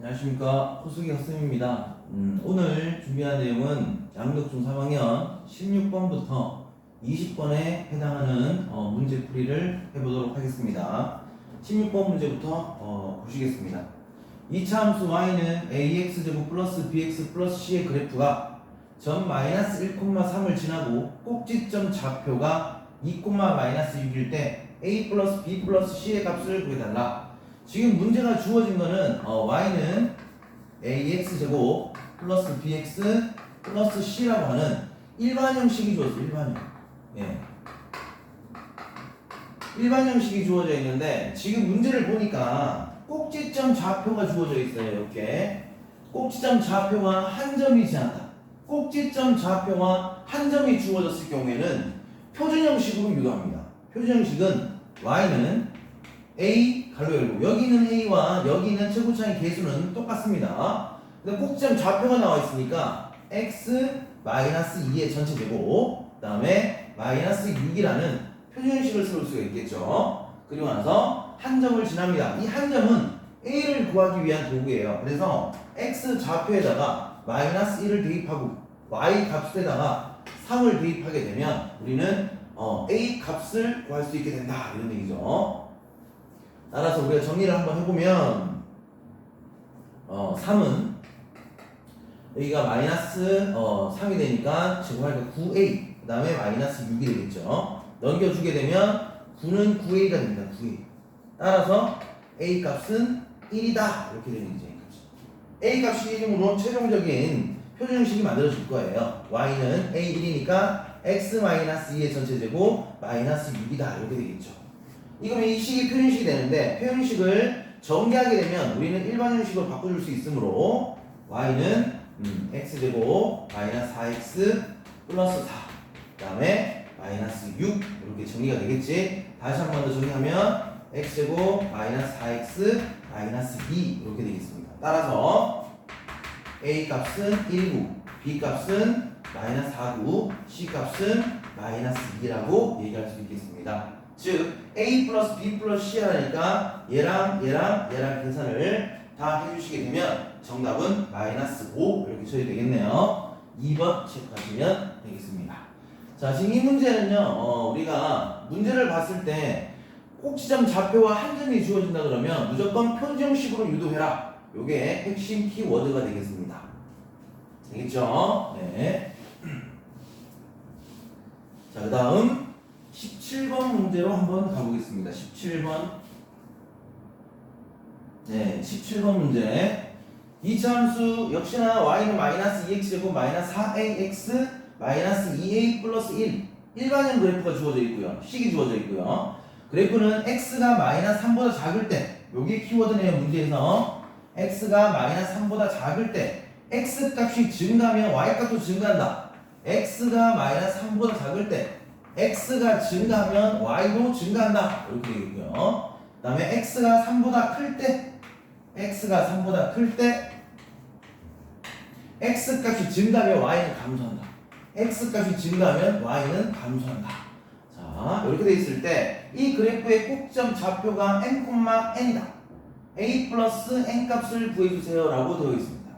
안녕하십니까 호수기 학생입니다. 음, 오늘 준비한 내용은 양덕중 3학년 16번부터 20번에 해당하는 어, 문제풀이를 해보도록 하겠습니다. 16번 문제부터 어, 보시겠습니다. 이차 함수 y는 ax제곱 플러스 bx 플러스 c의 그래프가 점 마이너스 1,3을 지나고 꼭지점 좌표가 2, 마이너스 6일 때 a 플러스 b 플러스 c의 값을 구해달라. 지금 문제가 주어진 거는 어, y는 ax 제곱 플러스 bx 플러스 c라고 하는 일반 형식이 주어져 일반 형. 예. 일반 형식이 주어져 있는데 지금 문제를 보니까 꼭지점 좌표가 주어져 있어요. 이렇게 꼭지점 좌표와 한 점이 지나다. 꼭지점 좌표와 한 점이 주어졌을 경우에는 표준 형식으로 유도합니다. 표준 형식은 y는 a 가로 열고 여기 있는 a와 여기 있는 최고차의 개수는 똑같습니다. 근데 꼭지점 좌표가 나와 있으니까 x 마이너스 2의 전체 제곱 그 다음에 마이너스 6이라는 표준 형식을 쓸 수가 있겠죠. 그리고 나서 한 점을 지납니다. 이 한 점은 a를 구하기 위한 도구예요. 그래서 x 좌표에다가 마이너스 1을 대입하고 y 값에다가 3을 대입하게 되면 우리는 어, a 값을 구할 수 있게 된다 이런 얘기죠. 따라서 우리가 정리를 한번 해보면 어, 3은 여기가 마이너스 어, 3이 되니까 제곱하니까 9a 그 다음에 마이너스 6이 되겠죠. 넘겨주게 되면 9는 9a가 됩니다. 9a. 따라서 a 값은 1이다 이렇게 되는 거죠. a 값이 1이므로 최종적인 표준 형식이 만들어질 거예요. y는 a 1이니까 x 마이너스 2의 전체 제곱 마이너스 6이다 이렇게 되겠죠. 이거면 이 식이 표현식이 되는데 표현식을 전개하게 되면 우리는 일반 형식으로 바꿔줄 수 있으므로 y는 음, x제곱 마이너스 4x 플러스 4 그다음에 마이너스 6 이렇게 정리가 되겠지? 다시 한 번 더 정리하면 x제곱 마이너스 4x 마이너스 2 이렇게 되겠습니다. 따라서 a 값은 1구 b 값은 마이너스 4구 c 값은 마이너스 2라고 얘기할 수 있겠습니다 즉 a 플러스 b 플러스 c 하니까 얘랑 얘랑 얘랑 계산을 다 해주시게 되면 정답은 마이너스 5 이렇게 처리 되겠네요. 2번 체크하시면 되겠습니다. 자 지금 이 문제는요 어, 우리가 문제를 봤을 때 꼭지점 좌표와 한 점이 주어진다 그러면 무조건 표준형식으로 유도해라. 요게 핵심 키워드가 되겠습니다. 되겠죠? 네. 자, 그 다음 17번 문제로 한번 가보겠습니다. 17번. 네, 17번 문제. 이차 함수 역시나 y는 마이너스 2x 제곱 마이너스 4ax 마이너스 2a 플러스 1 일반형 그래프가 주어져 있고요. 식이 주어져 있고요. 그래프는 x가 마이너스 3보다 작을 때 여기 키워드네요 문제에서 x가 마이너스 3보다 작을 때 x 값이 증가하면 y 값도 증가한다. x가 마이너스 3보다 작을 때 x가 증가하면 y도 증가한다. 이렇게 되겠고요. 그 다음에 x가 3보다 클 때 x가 3보다 클 때 x 값이 증가하면 y는 감소한다. x 값이 증가하면 y는 감소한다. 자, 이렇게 돼 있을 때 이 그래프의 꼭점 좌표가 n, n이다. a 플러스 n 값을 구해주세요. 라고 되어 있습니다.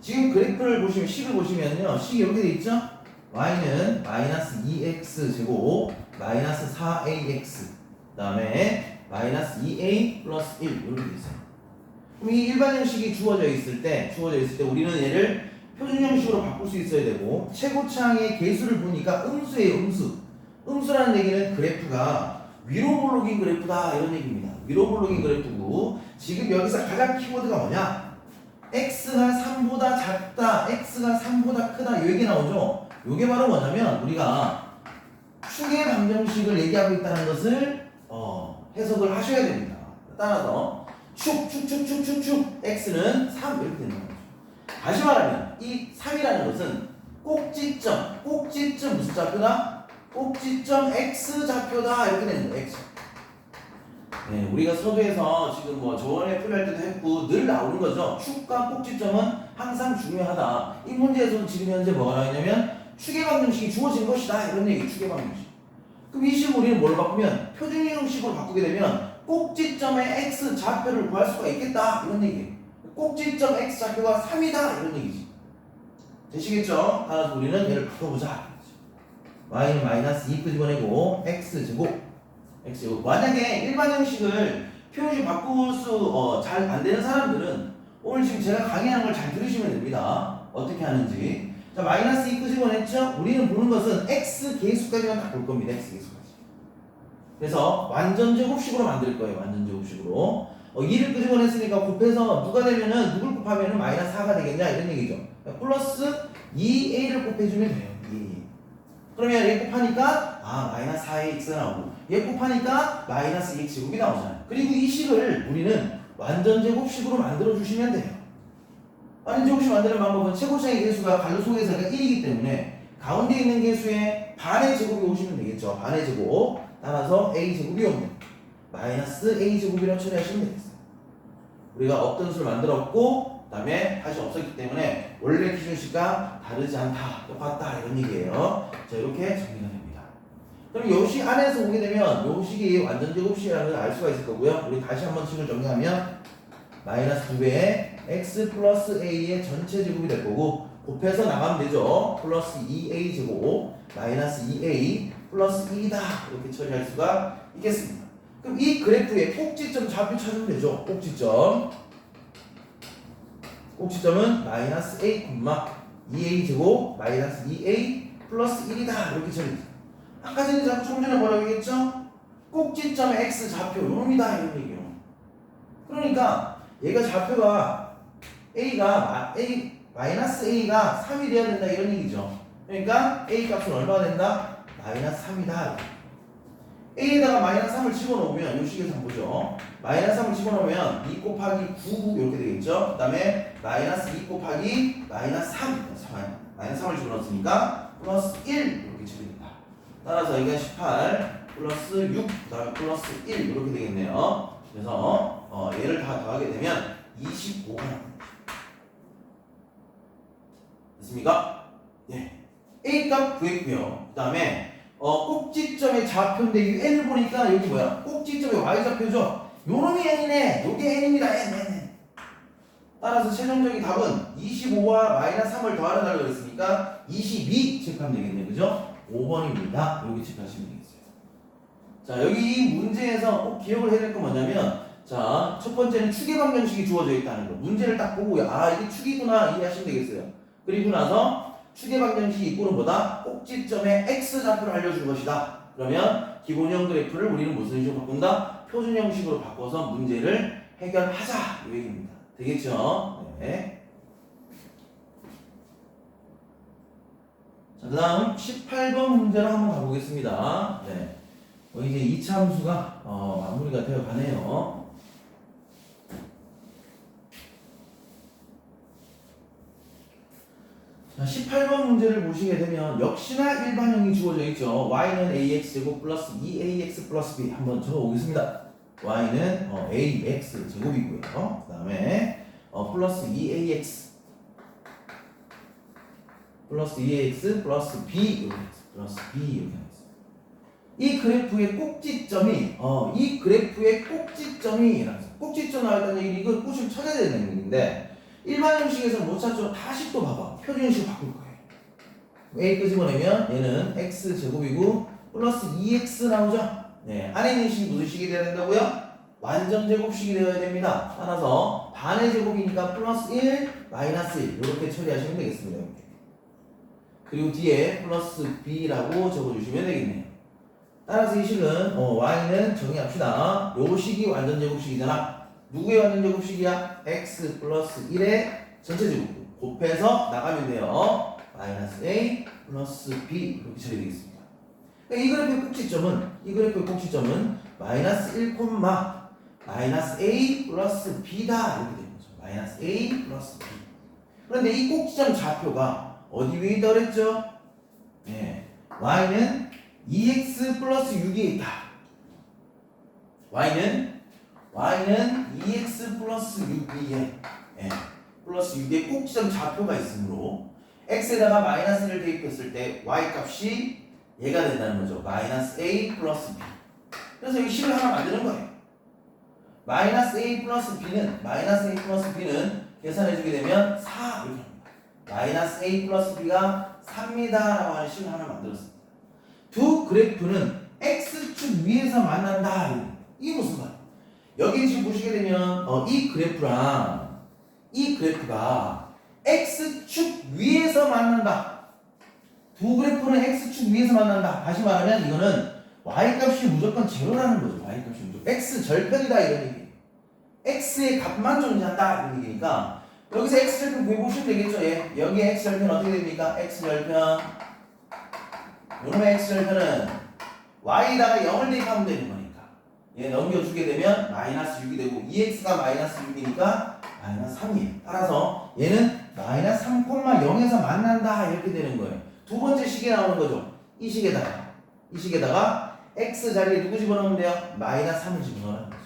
지금 그래프를 보시면, 식을 보시면요. 식이 이렇게 돼 있죠? Y는 마이너스 2x 제곱 마이너스 4ax 그 다음에 마이너스 2a 플러스 1 이렇게 돼 있어요. 그럼 이 일반 형식이 주어져 있을 때, 주어져 있을 때 우리는 얘를 표준 형식으로 바꿀 수 있어야 되고 최고차항의 개수를 보니까 음수예요, 음수. 음수라는 얘기는 그래프가 위로 볼록인 그래프다 이런 얘기입니다. 위로 볼록인 그래프고 지금 여기서 가장 키워드가 뭐냐? x가 3보다 작다, x가 3보다 크다 이 얘기 나오죠. 이게 바로 뭐냐면 우리가 축의 방정식을 얘기하고 있다는 것을 어, 해석을 하셔야 됩니다. 따라서 축, 축, 축, 축, 축, 축 x는 3 이렇게 되는 거죠. 다시 말하면 이 3이라는 것은 꼭지점, 꼭지점 무슨 좌표다? 꼭지점 x 좌표다 이렇게 되는 거예요. x. 네, 우리가 서두에서 지금 뭐 저번에 풀이할 때도 했고 늘 나오는 거죠. 축과 꼭지점은 항상 중요하다. 이 문제에서도 지금 현재 뭐가 나와 있냐면 축의 방정식이 주어진 것이다 이런 얘기 축의 방정식. 그럼 이 식을 우리는 뭘로 바꾸면 표준 형식으로 바꾸게 되면 꼭지점의 x 좌표를 구할 수가 있겠다 이런 얘기. 꼭지점 x 좌표가 3이다 이런 얘기지. 되시겠죠? 따라서 우리는 얘를 바꿔보자. y는 마이너스 2 끄집어내고 x 제곱 x 제곱 만약에 일반 형식을 표현식 바꿀 수 잘 안 되는 사람들은 오늘 지금 제가 강의하는 걸 잘 들으시면 됩니다. 어떻게 하는지. 자 마이너스 2 끄집어 냈죠? 우리는 보는 것은 x 계수까지만 다볼 겁니다. x 계수까지. 그래서 완전 제곱식으로 만들 거예요. 완전 제곱식으로. 어, 2를 끄집어 냈으니까 곱해서 누가 되면은 누굴 곱하면은 마이너스 4가 되겠냐 이런 얘기죠. 그러니까 플러스 2a를 곱해주면 돼요. 2. 그러면 얘 곱하니까 아 마이너스 4ax 나오고 얘 곱하니까 마이너스 2x 제곱이 나오잖아요. 그리고 이 식을 우리는 완전 제곱식으로 만들어 주시면 돼요. 완전 제곱식 만드는 방법은 최고차의 개수가 갈로 속에서가 1이기 때문에 가운데 있는 개수의 반의 제곱이 오시면 되겠죠. 반의 제곱. 따라서 a 제곱이 오면 마이너스 a 제곱이라고 처리하시면 되겠어요. 우리가 없던 수를 만들었고 그다음에 다시 없었기 때문에 원래 기준식과 다르지 않다, 똑같다 이런 얘기예요. 자 이렇게 정리가 됩니다. 그럼 요식 안에서 보게 되면 요식이 완전 제곱식이라는 걸 알 수가 있을 거고요. 우리 다시 한번 식을 정리하면 마이너스 2배의 x 플러스 a의 전체 제곱이 될 거고 곱해서 나가면 되죠. 플러스 2a 제곱 마이너스 2a 플러스 2다 이렇게 처리할 수가 있겠습니다. 그럼 이 그래프의 꼭지점 좌표 찾으면 되죠. 꼭지점. 꼭지점은 마이너스 a, 2a 제곱 마이너스 2a 플러스 1이다 이렇게 처리돼. 아까 전에 자꾸 총전에 뭐라고 했겠죠? 꼭지점 x 좌표 요놈이다 이런 얘기요. 그러니까 얘가 좌표가 a가 마, a 마이너스 a가 3이 돼야 된다 이런 얘기죠. 그러니까 a 값은 얼마가 된다? 마이너스 3이다. a에다가 마이너스 3을 집어넣으면 이 식에서 보죠. 마이너스 3을 집어넣으면 2 곱하기 9 이렇게 되겠죠. 그 다음에 마이너스 2 곱하기 마이너스 3 마이너스 3을 집어넣었으니까 플러스 1 이렇게 처리됩니다. 따라서 여기가 18 플러스 6 그다음에 플러스 1 이렇게 되겠네요. 그래서 어, 얘를 다 더하게 되면 25가 나옵니다. 됐습니까? 예. A 값 구했고요. 그 다음에 어, 꼭지점의 좌표인데 이 n을 보니까 여기 뭐야? 꼭지점의 y 좌표죠? 요놈이 n이네. 요게 n입니다. n, n, n. 따라서 최종적인 답은 25와 마이너스 3을 더하는 달로 했으니까 22 체크하면 되겠네요. 그죠? 5번입니다. 여기 체크하시면 되겠어요. 자, 여기 이 문제에서 꼭 기억을 해야 될 건 뭐냐면 자, 첫 번째는 축의 방정식이 주어져 있다는 거. 문제를 딱 보고 아, 이게 축이구나 이해하시면 되겠어요. 그리고 나서 축의 방정식이 있고는 보다 꼭지점의 x 좌표를 알려줄 것이다. 그러면 기본형 그래프를 우리는 무슨 식으로 바꾼다? 표준 형식으로 바꿔서 문제를 해결하자 이 얘기입니다. 되겠죠? 네. 자, 그 다음 18번 문제로 한번 가보겠습니다. 네. 어, 이제 2차 함수가 어, 마무리가 되어 가네요. 자, 18번 문제를 보시게 되면 역시나 일반형이 주어져 있죠. y는 ax 제곱 플러스 2ax 플러스 b 한번 적어보겠습니다. y는 어, ax 제곱이고요. 그 다음에 어, 플러스 2ax 플러스 2ax 플러스 b 이렇게. 플러스 b 이렇게. 이 그래프의 꼭지점이 어, 이 그래프의 꼭지점이 꼭지점 나왔다는 얘기 이걸 꼭지를 찾아야 되는 얘기인데 일반 형식에서는 못 찾죠. 다시 또 봐봐. 표준 형식 바꿀 거예요. a 끄집어내면 얘는 x 제곱이고 플러스 2x 나오죠. 네, 안에 있는 식이 무슨 식이 돼야 된다고요? 완전 제곱식이 되어야 됩니다. 따라서 반의 제곱이니까 플러스 1, 마이너스 1 이렇게 처리하시면 되겠습니다. 그리고 뒤에 플러스 b라고 적어주시면 되겠네요. 따라서 이 식은 어, y는 정의합시다. 요 식이 완전 제곱식이잖아. 누구의 완전 제곱식이야? x 플러스 1의 전체 제곱 곱해서 나가면 돼요. 마이너스 a 플러스 b 이렇게 처리되겠습니다. 그러니까 이 그래프의 꼭지점은 이 그래프의 꼭지점은 마이너스 1, 마이너스 a 플러스 b다 이렇게 되는 거죠. 마이너스 a 플러스 b. 그런데 이 꼭지점 좌표가 어디 위에 있다 그랬죠? 네. y는 2x 플러스 6에 있다. y는 y는 2x 플러스 6위에 예, 플러스 6의 꼭지점 좌표가 있으므로 x에다가 마이너스를 대입했을 때 y 값이 얘가 된다는 거죠. 마이너스 a 플러스 b. 그래서 이 식을 하나 만드는 거예요. 마이너스 a 플러스 b는 마이너스 a 플러스 b는 계산해주게 되면 4 이렇게 합니다. 마이너스 a 플러스 b가 3입니다라고 하는 식을 하나 만들었습니다. 두 그래프는 x축 위에서 만난다. 이게 무슨 말이에요? 여기 지금 보시게 되면 어, 이 그래프랑 이 그래프가 x축 위에서 만난다. 두 그래프는 x축 위에서 만난다. 다시 말하면 이거는 y값이 무조건 제로라는 거죠. y값이 무조건 x 절편이다 이런 얘기. x의 값만 존재한다 이런 얘기니까 여기서 x 절편 구해보시면 되겠죠. 예. 여기 x 절편 어떻게 됩니까? x 절편 요놈의 x 절편은 y에다가 0을 대입하면 되는 거니까 얘 넘겨주게 되면 마이너스 6이 되고 2x가 마이너스 6이니까 마이너스 3이에요. 따라서 얘는 마이너스 3,0에서 만난다 이렇게 되는 거예요. 두 번째 식에 나오는 거죠. 이 식에다가 이 식에다가 x 자리에 누구 집어넣으면 돼요? 마이너스 3을 집어넣으면 되죠.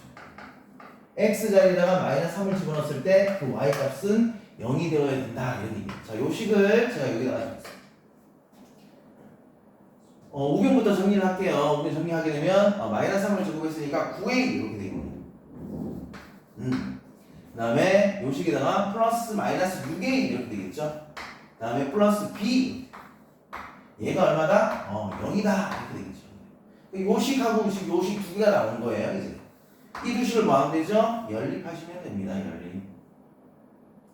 x 자리에다가 마이너스 3을 집어넣었을 때 그 y 값은 0이 되어야 된다 이런 얘기예요. 자, 요 식을 제가 여기다가 적겠습니다. 어, 우경부터 정리를 할게요. 우경 정리하게 되면 어, 마이너스 3을 제곱했으니까 9a 이렇게 되거든요. 음. 그 다음에 요 식에다가 플러스 마이너스 6a 이렇게 되겠죠. 그 다음에 플러스 b 얘가 얼마다? 어 0이다 이렇게 되겠죠. 요식하고 요식, 요식 두 개가 나오는 거예요. 이제 이 두 식을 뭐 하면 되죠? 연립하시면 됩니다. 연립.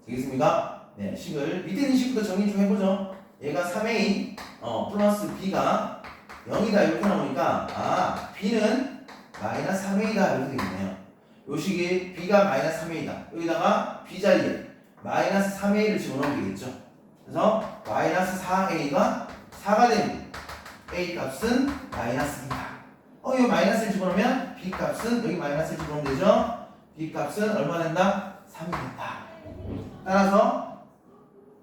되겠습니까? 네, 식을 밑에 있는 식부터 정리 좀 해보죠. 얘가 3a 어, 플러스 b가 0이다 이렇게 나오니까 아 b는 마이너스 3a다 이렇게 되겠네요. 요 식이 b가 마이너스 3a다. 여기다가 b 자리에 마이너스 3a를 집어넣으면 되겠죠. 그래서 마이너스 4a가 4가 됩니다. a 값은 마이너스 2다. 어, 이거 마이너스를 집어넣으면 b 값은 여기 마이너스를 집어넣으면 되죠. b 값은 얼마 된다? 3이 된다. 따라서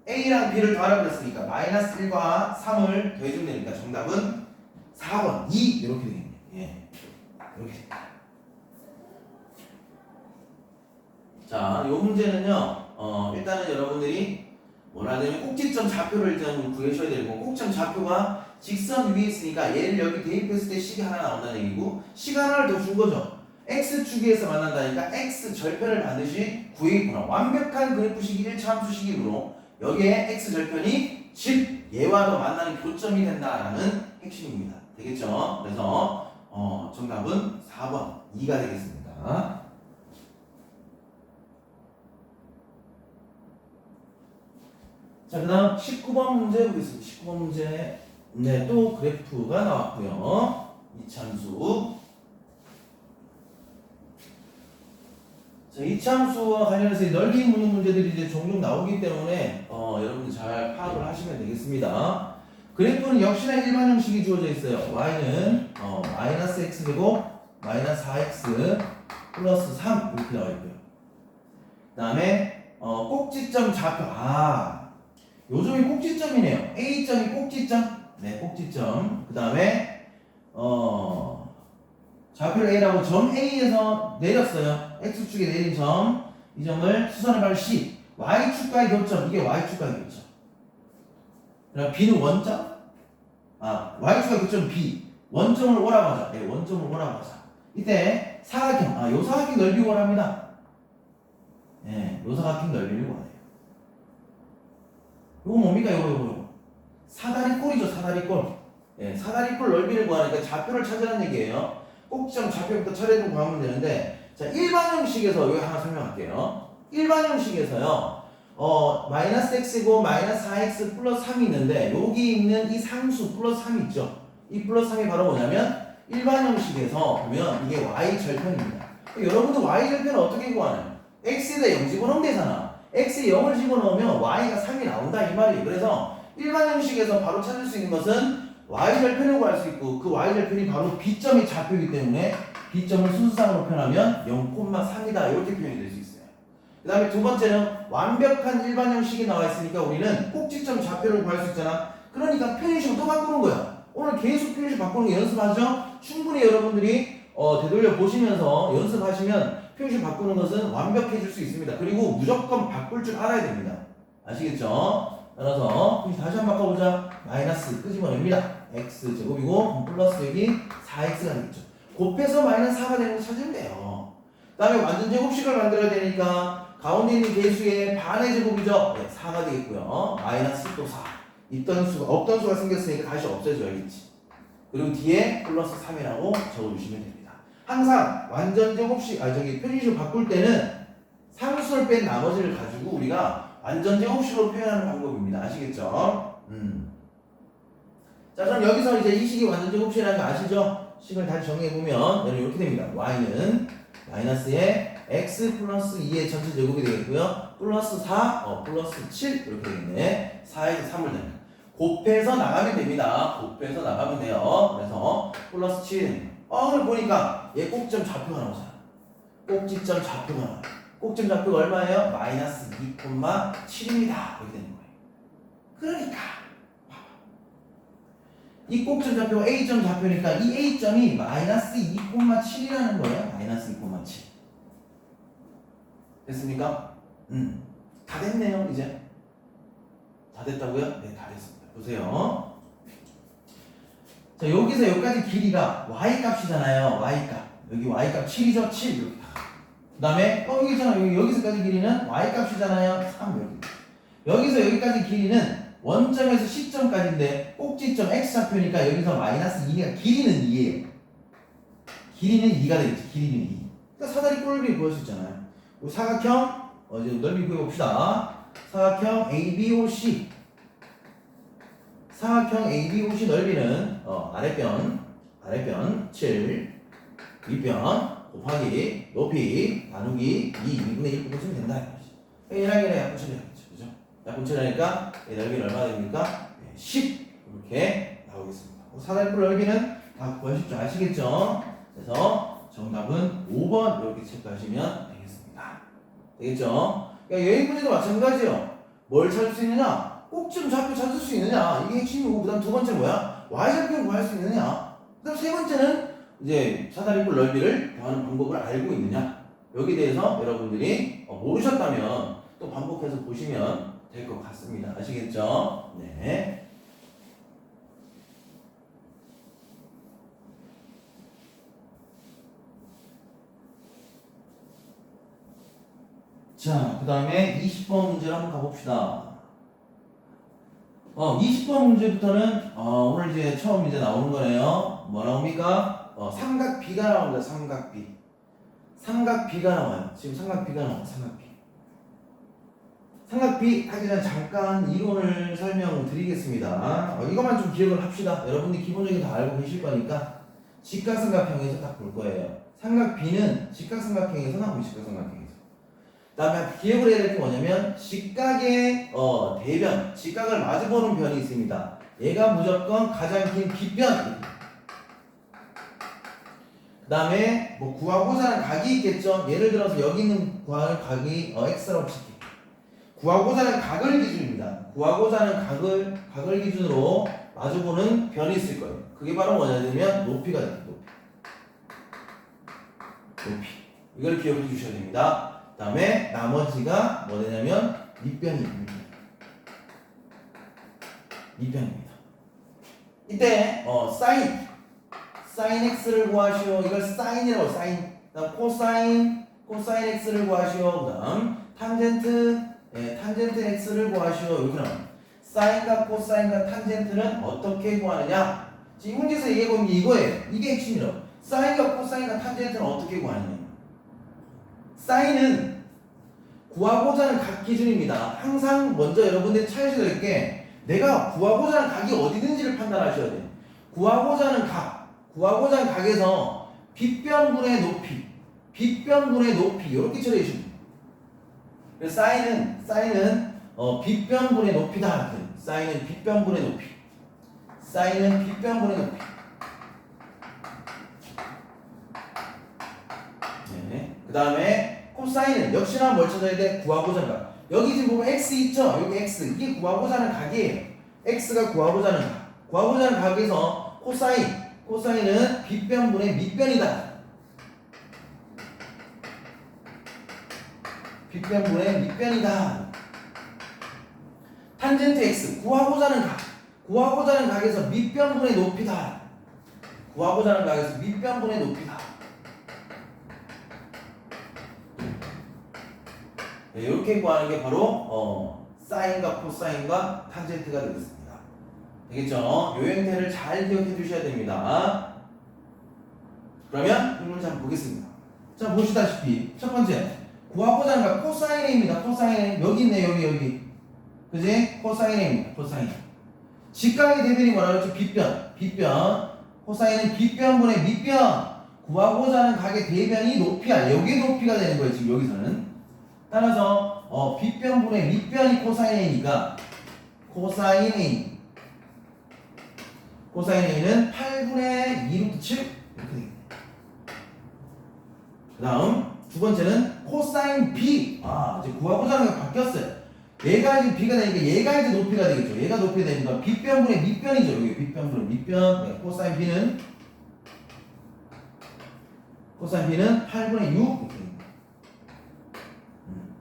a랑 b를 더하라고 했으니까 마이너스 1과 3을 더해주면 되니까 정답은 4번 2 이렇게 되겠네요. 예. 이렇게 됩니다. 자, 이 문제는요. 어, 일단은 여러분들이 뭐라 해야 되면 꼭지점 좌표를 일단 구해셔야 되고 꼭지점 좌표가 직선 위에 있으니까 얘를 여기 대입했을 때 식이 하나 나온다는 얘기고 식 하나를 더 준 거죠. x축에서 만난다니까 x 절편을 반드시 구해있구나. 완벽한 그래프식이 1차 함수식이므로 여기에 x 절편이 즉 얘와도 만나는 교점이 된다라는 핵심입니다. 되겠죠? 그래서 어, 정답은 4번 2가 되겠습니다. 자, 그 다음 19번 문제 보겠습니다. 19번 문제. 네, 또 그래프가 나왔고요. 이참수. 자, 이참수와 관련해서 이 넓이 묻는 문제들이 이제 종종 나오기 때문에 어, 여러분들 잘 파악을 하시면 되겠습니다. 그래프는 역시나 일반 형식이 주어져 있어요. y는 어, 마이너스 x 제곱 마이너스 4x 플러스 3 이렇게 나와 있고요. 그 다음에 어, 꼭지점 좌표 아 요점이 꼭지점이네요. A점이 꼭지점. 네, 꼭지점. 그 다음에 어 좌표를 A라고 점 A에서 내렸어요. X축에 내린 점. 이 점을 수선을 발 C. Y축과의 교점. 이게 Y축과의 교점. 그럼 B는 원점. 아, Y축과 교점 B. 원점을 오라고 하자. 네, 원점을 오라고 하자. 이때 사각형. 아, 요 사각형 넓이 원합니다. 네, 요 사각형 넓이를 원해요. 요거 뭡니까 요거 요거 사다리꼴이죠 사다리꼴 예, 사다리꼴 넓이를 구하니까 좌표를 찾으라는 얘기예요 꼭지점 좌표부터 차례로 구하면 되는데 자 일반 형식에서 여기 하나 설명할게요 일반 형식에서요 어 마이너스 x고 마이너스 4x 플러스 3이 있는데 여기 있는 이 상수 플러스 3 있죠 이 플러스 3이 바로 뭐냐면 일반 형식에서 보면 이게 y 절편입니다 여러분들 y 절편을 어떻게 구하나요? x에다 0 집어넣으면 되잖아 x에 0을 집어넣으면 y가 3이 나온다 이 말이에요. 그래서 일반 형식에서 바로 찾을 수 있는 것은 y 절편을 구할 수 있고 그 y 절편이 바로 b점이 좌표이기 때문에 b점을 순수상으로 표현하면 0,3이다 이렇게 표현이 될 수 있어요. 그 다음에 두 번째는 완벽한 일반 형식이 나와 있으니까 우리는 꼭지점 좌표를 구할 수 있잖아. 그러니까 편의식을 또 바꾸는 거야. 오늘 계속 편의식 바꾸는 거 연습하죠? 충분히 여러분들이 어, 되돌려 보시면서 연습하시면 표시 바꾸는 것은 완벽해질 수 있습니다. 그리고 무조건 바꿀 줄 알아야 됩니다. 아시겠죠? 따라서 다시 한번 바꿔보자. 마이너스 끄집어냅니다. x 제곱이고 플러스 여기 4x가 되겠죠. 곱해서 마이너스 4가 되는 거 찾으면 돼요. 다음에 완전 제곱식을 만들어야 되니까 가운데 있는 개수의 반의 제곱이죠. 네, 4가 되겠고요. 마이너스 또 4. 있던 수가 없던 수가 생겼으니까 다시 없애줘야겠지. 그리고 뒤에 플러스 3이라고 적어주시면 됩니다. 항상 완전 제곱식, 아 저기 표준식 바꿀 때는 상수를 뺀 나머지를 가지고 우리가 완전 제곱식으로 표현하는 방법입니다. 아시겠죠? 음. 자 그럼 여기서 이제 이 식이 완전 제곱식이라는 거 아시죠? 식을 다시 정리해 보면 여러분 이렇게 됩니다. y는 마이너스에 x 플러스 2의 전체 제곱이 되겠고요. 플러스 4, 어, 플러스 7 이렇게 되겠네. 4에서 3을 내면 곱해서 나가면 됩니다. 곱해서 나가면 돼요. 그래서 플러스 7. 어, 그걸 보니까 얘 꼭지점 좌표가 나오잖아. 꼭지점 좌표가 나와요. 꼭지점 좌표가 얼마예요? 마이너스 2,7입니다. 이렇게 되는 거예요. 그러니까 이 꼭지점 좌표가 A점 좌표니까 이 A점이 마이너스 2,7이라는 거예요. 마이너스 2,7. 됐습니까? 음. 다 됐네요, 이제. 다 됐다고요? 네, 다 됐습니다. 보세요. 자, 여기서 여기까지 길이가 y 값이잖아요. y 값. 여기 y 값 7이죠? 7. 이렇게. 그 다음에, 어, 여기 있잖아. 여기, 여기서까지 길이는 y 값이잖아요. 3. 여기. 여기서 여기까지 길이는 원점에서 시점까지인데 꼭지점 x 좌표니까 여기서 마이너스 2가 길이는 2예요. 길이는 2가 되겠지. 길이는 2. 그러니까 사다리 꼴비 있잖아요. 사각형 어, 이제 넓이 구해봅시다. 사각형 ABOC 사각형 ABOC 넓이는 어, 아랫변 아랫변 7 윗변 곱하기 높이 나누기 2 2분의 1 붙이면 된다 이거지. 1하기는 약분 처리 하겠죠. 그죠? 약분 처리하니까 이 넓이는 얼마 됩니까? 네, 10 이렇게 나오겠습니다. 어, 사다리꼴 넓이는 다 구하실 줄 아시겠죠? 그래서 정답은 5번 이렇게 체크하시면 되 겠습니다. 되겠죠? 그러니까 여행 문제도 마찬가지예요. 뭘 찾을 수 있느냐? 꼭지점 좌표 찾을 수 있느냐? 이게 핵심이고 그 다음 두 번째 뭐야? y 좌표를 구할 수 있느냐? 그 다음 세 번째는 이제 사다리꼴 넓이를 구하는 방법을 알고 있느냐? 여기에 대해서 여러분들이 어, 모르셨다면 또 반복해서 보시면 될 것 같습니다. 아시겠죠? 네. 자, 그 다음에 20번 문제를 한번 가봅시다. 어, 20번 문제부터는, 어, 오늘 이제 처음 이제 나오는 거네요. 뭐 나옵니까? 어, 삼각비가 나옵니다. 삼각비. 삼각비가 나와요. 지금 삼각비가 나와요. 삼각비. 삼각비 하기 전에 잠깐 이론을 설명드리겠습니다. 어, 이것만 좀 기억을 합시다. 여러분들이 기본적인 다 알고 계실 거니까 직각삼각형에서 딱 볼 거예요. 삼각비는 직각삼각형에서 나오고 직각삼각형에서. 다음에 기억을 해야 될 게 뭐냐면 직각의 어, 대변, 직각을 마주보는 변이 있습니다. 얘가 무조건 가장 긴 빗변. 그 다음에 뭐 구하고자 하는 각이 있겠죠. 예를 들어서 여기 있는 구하는 각이 어, x라고 칠게요. 구하고자 하는 각을 기준입니다. 구하고자 하는 각을 각을 기준으로 마주보는 변이 있을 거예요. 그게 바로 뭐냐면 높이가 됩니다. 높이. 높이. 이걸 기억해 주셔야 됩니다. 그 다음에 나머지가 뭐냐면 밑변입니다. 밑변입니다. 이때 어 사인 사인 x를 구하시오. 이걸 사인이라고 사인. 그다음 코사인 코사인 x를 구하시오. 그다음 탄젠트 예, 탄젠트 x를 구하시오. 나옵니다. 사인과 코사인과 탄젠트는 어떻게 구하느냐? 지금 이 문제에서 얘기해 보면 이거예요. 이게 핵심이라고. 사인과 코사인과 탄젠트는 어떻게 구하느냐? 사인은 구하고자 하는 각 기준입니다. 항상 먼저 여러분들이 찾으셔야 될 게 내가 구하고자 하는 각이 어디 있는지를 판단하셔야 돼요. 구하고자 하는 각, 구하고자 하는 각에서 빗변분의 높이, 빗변분의 높이 이렇게 처리해 주면 돼요. 그래서 사인은 사인은 어, 빗변분의 높이다. 사인은 빗변분의 높이. 사인은 빗변분의 높이. 네. 그 다음에 코사인은 역시나 뭘 찾아야 돼? 구하고자 하는 각. 여기 지금 보면 x 있죠? 여기 x. 이게 구하고자 하는 각이에요. x가 구하고자 하는 각. 구하고자 하는 각에서 코사인. 코사인은 빗변분의 밑변이다. 빗변분의 밑변이다. 탄젠트 x. 구하고자 하는 각. 구하고자 하는 각에서 밑변분의 높이다. 구하고자 하는 각에서 밑변분의 높이다. 네, 이렇게 구하는 게 바로 어, 사인과 코사인과 탄젠트가 되겠습니다. 되겠죠? 요 형태를 잘 기억해 두셔야 됩니다. 그러면 한번 보겠습니다. 자 보시다시피 첫 번째 구하고자 하는 거 코사인 A입니다. 코사인 A 여기 있네 여기 여기 그지? 코사인 A입니다. 코사인 직각의 대변이 뭐라 그랬죠? 빗변 빗변 코사인은 빗변분의 밑변 구하고자 하는 각의 대변이 높이야 여기 높이가 되는 거예요 지금 여기서는 따라서 어, 빗변분의 밑변이 코사인 A니까 코사인 A 코사인 A는 8분의 2루트 7 이렇게 되겠네. 그 다음 두 번째는 코사인 B. 아 이제 구하고자 하는 게 바뀌었어요. 얘가 지금 B가 되니까 얘가 이제 높이가 되겠죠. 얘가 높이가 되니까 빗변분의 밑변이죠. 여기 빗변분의 밑변 네, 코사인 B는 코사인 B는 8분의 6 이렇게 됩니다. 음.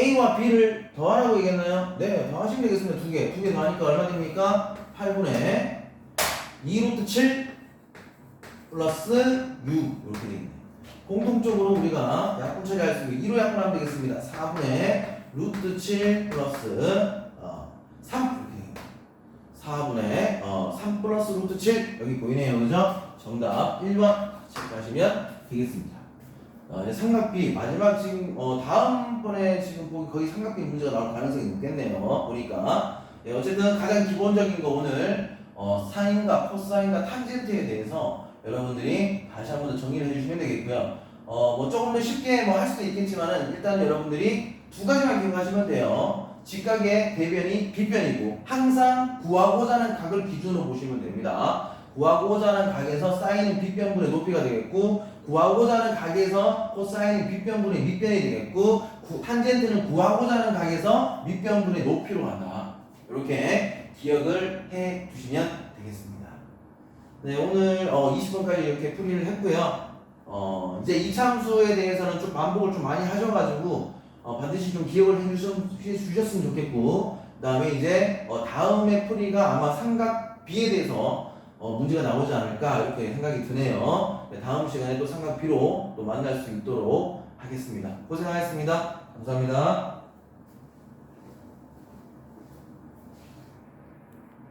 A와 B를 더하라고 얘기했나요? 네 더하시면 되겠습니다 두 개 두 개 더하니까 얼마 됩니까? 8분의 2루트 7 플러스 6 이렇게 되겠네요 공통적으로 우리가 약분 처리할 수 있는 2로 약분하면 되겠습니다. 4분의 루트 7 플러스 어, 3 이렇게 돼요. 4분의 어, 3 플러스 루트 7 여기 보이네요. 그죠? 정답 1번 체크하시면 되겠습니다. 어, 삼각비 마지막 지금 어, 다음번에 지금 뭐 거의 삼각비 문제가 나올 가능성이 높겠네요. 보니까 예, 어쨌든 가장 기본적인 거 오늘 어, 사인과 코사인과 탄젠트에 대해서 여러분들이 다시 한번 더 정리를 해주시면 되겠고요. 어, 뭐 조금 더 쉽게 뭐 할 수도 있겠지만은 일단 여러분들이 두 가지만 기억하시면 돼요. 직각의 대변이 빗변이고 항상 구하고자 하는 각을 기준으로 보시면 됩니다. 구하고자 하는 각에서 사인은 빗변분의 높이가 되겠고 구하고자 하는 각에서 코사인은 빗변분의 밑변이 되겠고 구- 탄젠트는 구하고자 하는 각에서 밑변분의 높이로 간다. 이렇게 기억을 해 두시면 되겠습니다. 네, 오늘 어, 20분까지 이렇게 풀이를 했고요. 어, 이제 이참수에 대해서는 좀 반복을 좀 많이 하셔가지고 어, 반드시 좀 기억을 해주셨, 해주셨으면 좋겠고 그 다음에 이제 어, 다음에 풀이가 아마 삼각 B에 대해서 어, 문제가 나오지 않을까 이렇게 생각이 드네요. 네, 다음 시간에 또 삼각 B로 또 만날 수 있도록 하겠습니다. 고생하셨습니다. 감사합니다.